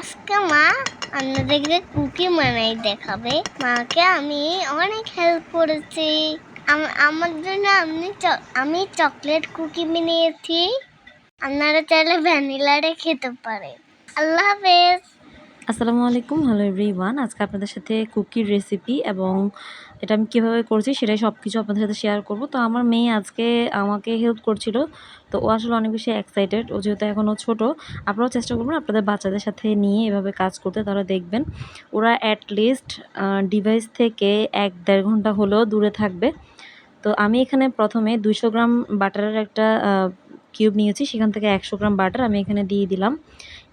আজকে মা আপনাদেরকে কুকি দেখাবে। মাকে আমি অনেক হেল্প করেছি। আমার জন্য আপনি আমি চকলেট কুকি বানিয়েছি। আপনারা চাইলে ভ্যানিলারে খেতে পারে আল্লাহ হাফেজ। আসসালামু আলাইকুম। হ্যালো এভরিওয়ান আজকে আপনাদের সাথে কুকির রেসিপি এবং এটা আমি কীভাবে করছি সেটাই সব কিছু আপনাদের সাথে শেয়ার করব। তো আমার মেয়ে আজকে আমাকে হেল্প করছিল, তো ও আসলে অনেক বেশি এক্সাইটেড ও যেহেতু এখনও ছোটো, আপনারাও চেষ্টা করবেন আপনাদের বাচ্চাদের সাথে নিয়ে এভাবে কাজ করতে তারা দেখবেন ওরা অ্যাটলিস্ট ডিভাইস থেকে এক দেড় ঘণ্টা হলেও দূরে থাকবে। তো আমি এখানে প্রথমে দুইশো গ্রাম বাটারের একটা কিউব নিয়েছি, সেখান থেকে একশো গ্রাম বাটার আমি এখানে দিয়ে দিলাম।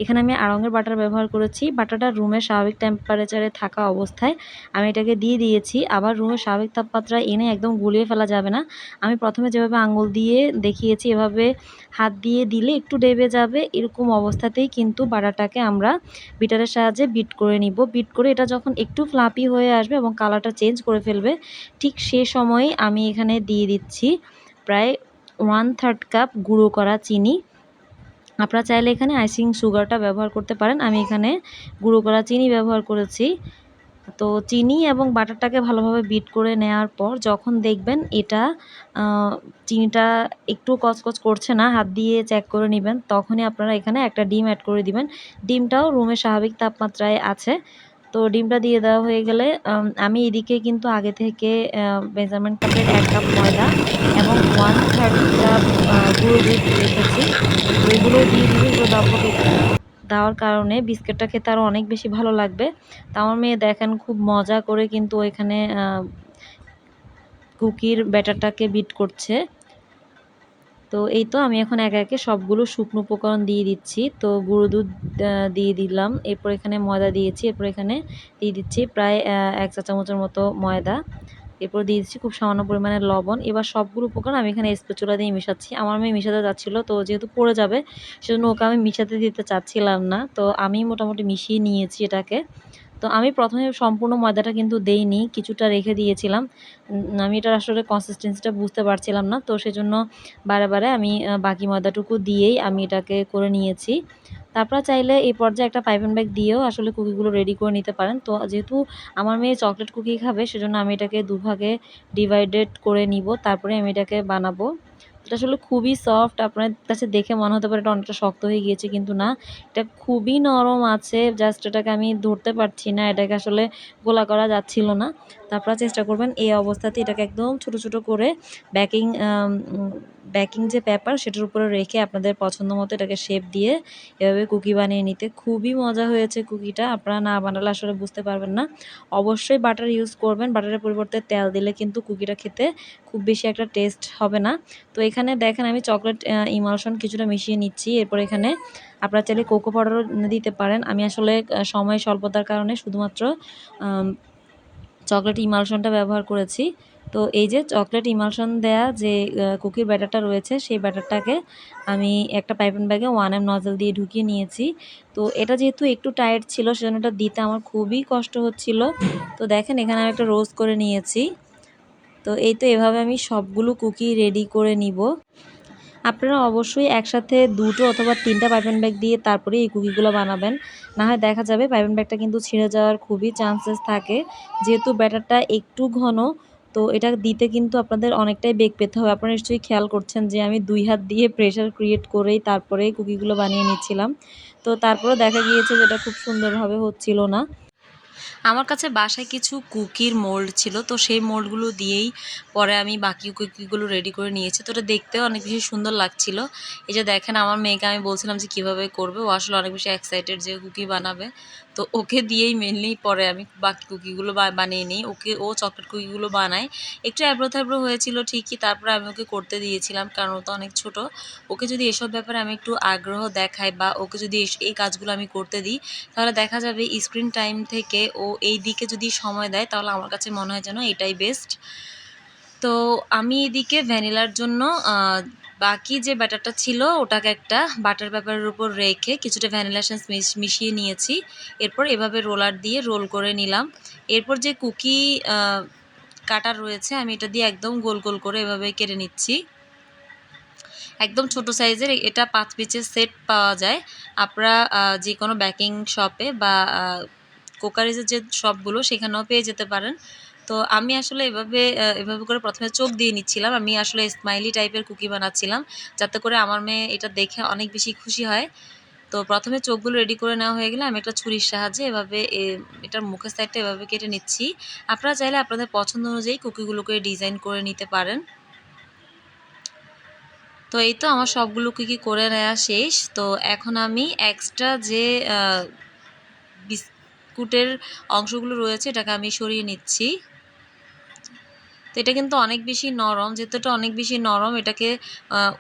এখানে আমি আড়ঙের বাটার ব্যবহার করেছি। বাটারটা রুমের স্বাভাবিক টেম্পারেচারে থাকা অবস্থায় আমি এটাকে দিয়ে দিয়েছি। আবার রুমের স্বাভাবিক তাপমাত্রা এনে একদম গুলিয়ে ফেলা যাবে না। আমি প্রথমে যেভাবে আঙুল দিয়ে দেখিয়েছি, এভাবে হাত দিয়ে দিলে একটু ডেবে যাবে। এরকম অবস্থাতেই কিন্তু বাটারটাকে আমরা বিটারের সাহায্যে বিট করে নিব। বিট করে এটা যখন একটু ফ্লাপি হয়ে আসবে এবং কালারটা চেঞ্জ করে ফেলবে, ঠিক সে সময় আমি এখানে দিয়ে দিচ্ছি প্রায় ওয়ান থার্ড কাপ গুঁড়ো করা চিনি। আপনারা চাইলে এখানে আইসিং সুগারটা ব্যবহার করতে পারেন। আমি এখানে গুঁড়ো করা চিনি ব্যবহার করেছি। তো চিনি এবং বাটারটাকে ভালোভাবে বিট করে নেওয়ার পর যখন দেখবেন এটা চিনিটা একটু কচকচ করছে না, হাত দিয়ে চেক করে নেবেন, তখনই আপনারা এখানে একটা ডিম অ্যাড করে দিবেন। ডিমটাও রুমের স্বাভাবিক তাপমাত্রায় আছে। তো ডিমটা দিয়ে দেওয়া হয়ে গেলে আমি এদিকে কিন্তু আগে থেকে মেজারমেন্ট কাপের এক কাপ ময়দা এবং ওয়ান থার্ড কাপ গুঁড়ো দুধ রেখেছি ওইগুলো দিয়ে এগুলো দাপট দেওয়ার কারণে বিস্কিটটা খেতে আরও অনেক বেশি ভালো লাগবে। তা আমার মেয়ে দেখেন খুব মজা করে কিন্তু ওইখানে কুকির ব্যাটারটাকে বিট করছে। তো এই তো আমি এখন একে একে সবগুলো শুকনো উপকরণ দিয়ে দিচ্ছি। তো গুঁড়ো দুধ দিয়ে দিলাম। এরপর এখানে ময়দা দিয়েছি। এরপর এখানে দিয়ে দিচ্ছি প্রায় এক চা চামচের মতো ময়দা। এরপর দিয়ে দিচ্ছি খুব সামান্য পরিমাণে লবণ। এবার সবগুলো উপকরণ আমি এখানে স্পেচুলা দিয়ে মিশাচ্ছি। আমার মেয়ে মিশাতে যাচ্ছিল তো যেহেতু পড়ে যাবে, সেজন্য ওকে আমি মিশাতে দিতে চাচ্ছিলাম না। তো আমি মোটামুটি মিশিয়ে নিয়েছি এটাকে। তো আমি প্রথমে সম্পূর্ণ ময়দাটা কিন্তু দেইনি, কিছুটা রেখে দিয়েছিলাম। আমি এটার আসলে কনসিস্টেন্সিটা বুঝতে পারছিলাম না, তো সেজন্য বারে বারে আমি বাকি ময়দাটুকু দিয়েই আমি এটাকে করে নিয়েছি। তারপর চাইলে এই পর্যায়ে একটা পাইপেন ব্যাগ দিয়েও আসলে কুকিগুলো রেডি করে নিতে পারেন। তো যেহেতু আমার মেয়ে চকলেট কুকি খাবে, সেজন্য আমি এটাকে দুভাগে ডিভাইডেড করে নিব, তারপরে আমি এটাকে বানাবো। এটা আসলে খুবই সফট আপনার কাছে দেখে মনে হতে পারে এটা অনেকটা শক্ত হয়ে গিয়েছে, কিন্তু না, এটা খুবই নরম আছে জাস্ট এটাকে আমি ধরতে পারছি না, এটাকে আসলে গোলা করা যাচ্ছিল না। তো আপনারা চেষ্টা করবেন এই অবস্থাতে এটাকে একদম ছোট ছোট করে ব্যাকিং ব্যাকিং যে পেপার সেটার উপরে রেখে আপনাদের পছন্দ মতো এটাকে শেপ দিয়ে এভাবে কুকি বানিয়ে নিতে। খুবই মজা হয়েছে কুকিটা আপনারা না বানালে আসলে বুঝতে পারবেন না। অবশ্যই বাটার ইউজ করবেন বাটারের পরিবর্তে তেল দিলে কিন্তু কুকিটা খেতে খুব বেশি একটা টেস্ট হবে না। তো এখানে দেখেন আমি চকলেট ইমালশন কিছুটা মিশিয়ে নিচ্ছি। এরপর এখানে আপনারা চাইলে কোকো পাউডারও দিতে পারেন। আমি আসলে সময় স্বল্পতার কারণে শুধুমাত্র চকলেট ইমালশনটা ব্যবহার করেছি। তো এই যে চকলেট ইমালশন দেয়া যে কুকির ব্যাটারটা রয়েছে, সেই ব্যাটারটাকে আমি একটা পাইপেন ব্যাগে ওয়ান এম নজল দিয়ে ঢুকিয়ে নিয়েছি। তো এটা যেহেতু একটু টাইট ছিল, সেজন্য এটা দিতে আমার খুবই কষ্ট হচ্ছিল। তো দেখেন এখানে আমি একটা রোজ করে নিয়েছি। তো এই তো এভাবে আমি সবগুলো কুকি রেডি করে নিব। আপনারা অবশ্যই একসাথে দুটো অথবা তিনটা পাইপেন ব্যাগ দিয়ে তারপরে এই কুকিগুলো বানাবেন। না হয় দেখা যাবে পাইপেন ব্যাগটা কিন্তু ছিঁড়ে যাওয়ার খুবই চান্সেস থাকে। যেহেতু ব্যাটারটা একটু ঘন, তো এটা দিতে কিন্তু আপনাদের অনেকটাই বেগ পেতে হবে। আপনারা নিশ্চয়ই খেয়াল করছেন যে আমি দুই হাত দিয়ে প্রেশার ক্রিয়েট করেই তারপরে কুকিগুলো বানিয়ে নিচ্ছিলাম। তো তারপরে দেখা গিয়েছে যেটা খুব সুন্দরভাবে হচ্ছিল না। আমার কাছে বাসায় কিছু কুকির মোল্ড ছিল, তো সেই মোল্ডগুলো দিয়েই পরে আমি বাকি কুকিগুলো রেডি করে নিয়েছি। তো ওটা দেখতেও অনেক বেশি সুন্দর লাগছিল। এই যে দেখেন, আমার মেয়েকে আমি বলছিলাম যে কীভাবে করবে, ও আসলে অনেক বেশি এক্সাইটেড যে কুকি বানাবে। তো ওকে দিয়েই মেনলি পরে আমি বাকি কুকিগুলো বানিয়ে নিই। ওকে ও চকলেট কুকিগুলো বানায়। একটু অ্যাব্রো থ্যাব্রো হয়েছিল ঠিকই, তারপরে আমি ওকে করতে দিয়েছিলাম কারণ ও তো অনেক ছোট। ওকে যদি এসব ব্যাপারে আমি একটু আগ্রহ দেখাই বা ওকে যদি এই কাজগুলো আমি করতে দিই, তাহলে দেখা যাবে স্ক্রিন টাইম থেকে ও এই দিকে যদি সময় দেয়, তাহলে আমার কাছে মনে হয় যেন এটাই বেস্ট তো আমি এদিকে ভ্যানিলার জন্য বাকি যে ব্যাটারটা ছিল, ওটাকে একটা বাটার পেপারের উপর রেখে কিছুটা ভ্যানিলা মিশিয়ে নিয়েছি। এরপর এভাবে রোলার দিয়ে রোল করে নিলাম। এরপর যে কুকি কাটার রয়েছে, আমি এটা দিয়ে একদম গোল গোল করে এভাবে কেটে নিচ্ছি। একদম ছোট সাইজের, এটা পাঁচ পিচের সেট পাওয়া যায়। আপনারা যে কোনো বেকিং শপে বা কোকারিজের যে শপগুলো সেখানেও পেয়ে যেতে পারেন। তো আমি আসলে এভাবে এভাবে করে প্রথমে চোখ দিয়ে নিচ্ছিলাম। আমি আসলে স্মাইলি টাইপের কুকি বানাচ্ছিলাম, যাতে করে আমার মেয়ে এটা দেখে অনেক বেশি খুশি হয়। তো প্রথমে চোখগুলো রেডি করে নেওয়া হয়ে গেলে আমি একটা ছুরির সাহায্যে এভাবে এটার মুখের সাইডটা এভাবে কেটে নিচ্ছি। আপনারা চাইলে আপনাদের পছন্দ অনুযায়ী কুকিগুলোকে ডিজাইন করে নিতে পারেন। তো এই তো আমার সবগুলো কুকি করে নেওয়া শেষ। তো এখন আমি এক্সট্রা যে বিস্কুটের অংশগুলো রয়েছে, এটাকে আমি সরিয়ে নিচ্ছি। তো এটা কিন্তু অনেক বেশি নরম যেহেতু এটা অনেক বেশি নরম, এটাকে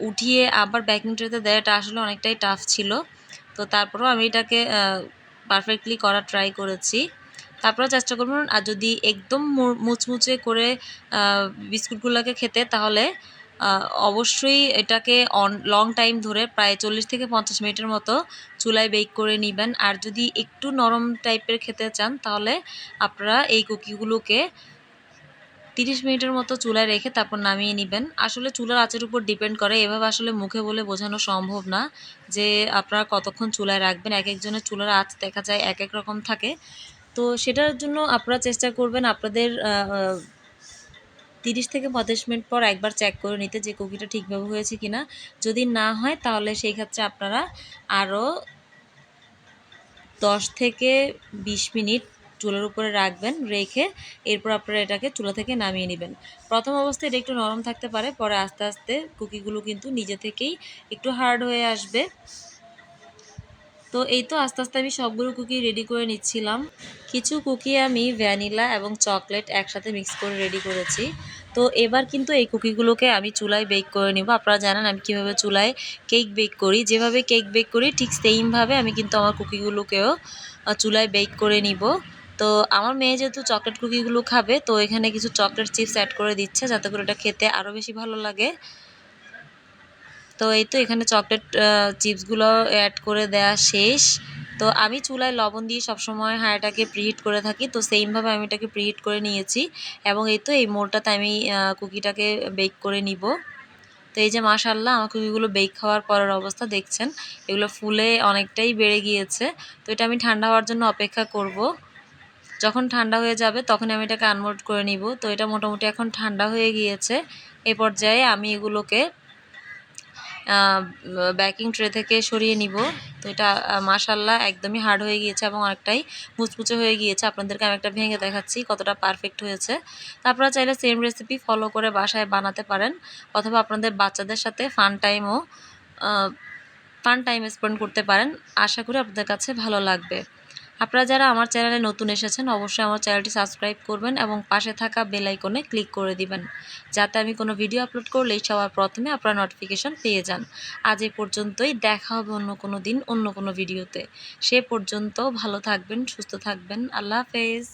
উঠিয়ে আবার বেকিং ট্রেতে দেয়, এটা আসলে অনেকটাই টাফ ছিল। তো তারপরেও আমি এটাকে পারফেক্টলি করার ট্রাই করেছি। তারপরে চেষ্টা করবেন আর যদি একদম মুচমুচে করে বিস্কুটগুলোকে খেতে, তাহলে অবশ্যই এটাকে অন লং টাইম ধরে প্রায় চল্লিশ থেকে পঞ্চাশ মিনিটের মতো চুলায় বেক করে নেবেন। আর যদি একটু নরম টাইপের খেতে চান, তাহলে আপনারা এই কুকিগুলোকে তিরিশ মিনিটের মতো চুলায় রেখে তারপর নামিয়ে নেবেন। আসলে চুলার আঁচের উপর ডিপেন্ড করে, এভাবে আসলে মুখে বলে বোঝানো সম্ভব না যে আপনারা কতক্ষণ চুলায় রাখবেন। এক একজনের চুলার আঁচ দেখা যায় এক এক রকম থাকে। তো সেটার জন্য আপনারা চেষ্টা করবেন আপনাদের তিরিশ থেকে পঁয়ত্রিশ মিনিট পর একবার চেক করে নিতে যে কুকিটা ঠিকভাবে হয়েছে কি না যদি না হয় তাহলে সেই ক্ষেত্রে আপনারা আরও দশ থেকে বিশ মিনিট চুলার উপরে রাখবেন, রেখে এরপর আপনারা এটাকে চুলা থেকে নামিয়ে নেবেন। প্রথম অবস্থায় এটা একটু নরম থাকতে পারে, পরে আস্তে আস্তে কুকিগুলো কিন্তু নিজে থেকেই একটু হার্ড হয়ে আসবে। তো এই তো আস্তে আস্তে আমি সবগুলো কুকি রেডি করে নিচ্ছিলাম। কিছু কুকি আমি ভ্যানিলা এবং চকলেট একসাথে মিক্স করে রেডি করেছি। তো এবার কিন্তু এই কুকিগুলোকে আমি চুলায় বেক করে নিব। আপনারা জানেন আমি কীভাবে চুলায় কেক বেক করি। যেভাবে কেক বেক করি ঠিক সেইমভাবে আমি কিন্তু আমার কুকিগুলোকেও চুলায় বেক করে নিব। তো আমার মেয়ে যেহেতু চকলেট কুকিগুলো খাবে, তো এখানে কিছু চকলেট চিপস অ্যাড করে দিচ্ছে যাতে করে এটা খেতে আরও বেশি ভালো লাগে। তো এই তো এখানে চকলেট চিপসগুলো অ্যাড করে দেওয়া শেষ। তো আমি চুলায় লবণ দিয়ে সবসময় হাঁড়িটাকে প্রিহিট করে থাকি, তো সেইমভাবে আমি এটাকে প্রিহিট করে নিয়েছি। এবং এই তো এই মোলটাতে আমি কুকিটাকে বেক করে নিব। তো এই যে মাশাল্লাহ আমার কুকিগুলো বেক খাওয়ার পরের অবস্থা, দেখছেন? এগুলো ফুলে অনেকটাই বেড়ে গিয়েছে। তো এটা আমি ঠান্ডা হওয়ার জন্য অপেক্ষা করব। যখন ঠান্ডা হয়ে যাবে তখন আমি এটাকে আনমোল্ড করে নিব। তো এটা মোটামুটি এখন ঠান্ডা হয়ে গিয়েছে। এ পর্যায়ে আমি এগুলোকে বেকিং ট্রে থেকে সরিয়ে নিব। তো এটা মাশাল্লাহ একদমই হার্ড হয়ে গিয়েছে এবং অনেকটাই মুচমুচে হয়ে গিয়েছে। আপনাদেরকে আমি একটা ভেঙে দেখাচ্ছি কতটা পারফেক্ট হয়েছে। আপনারা চাইলে সেম রেসিপি ফলো করে বাসায় বানাতে পারেন। অথবা আপনাদের বাচ্চাদের সাথে ফান টাইমও ফান টাইম স্পেন্ড করতে পারেন। আশা করি আপনাদের কাছে ভালো লাগবে। আপনারা যারা আমার চ্যানেলে নতুন এসেছেন, অবশ্যই আমার চ্যানেলটি সাবস্ক্রাইব করবেন এবং পাশে থাকা বেল আইকনে ক্লিক করে দিবেন। যাতে আমি কোনো ভিডিও আপলোড করলেই সবার প্রথমে আপনারা নোটিফিকেশন পেয়ে যান। আজ এই পর্যন্তই, দেখা হবে অন্য কোনো দিন, অন্য কোনো ভিডিওতে। সে পর্যন্ত ভালো থাকবেন, সুস্থ থাকবেন। আল্লাহ হাফেজ।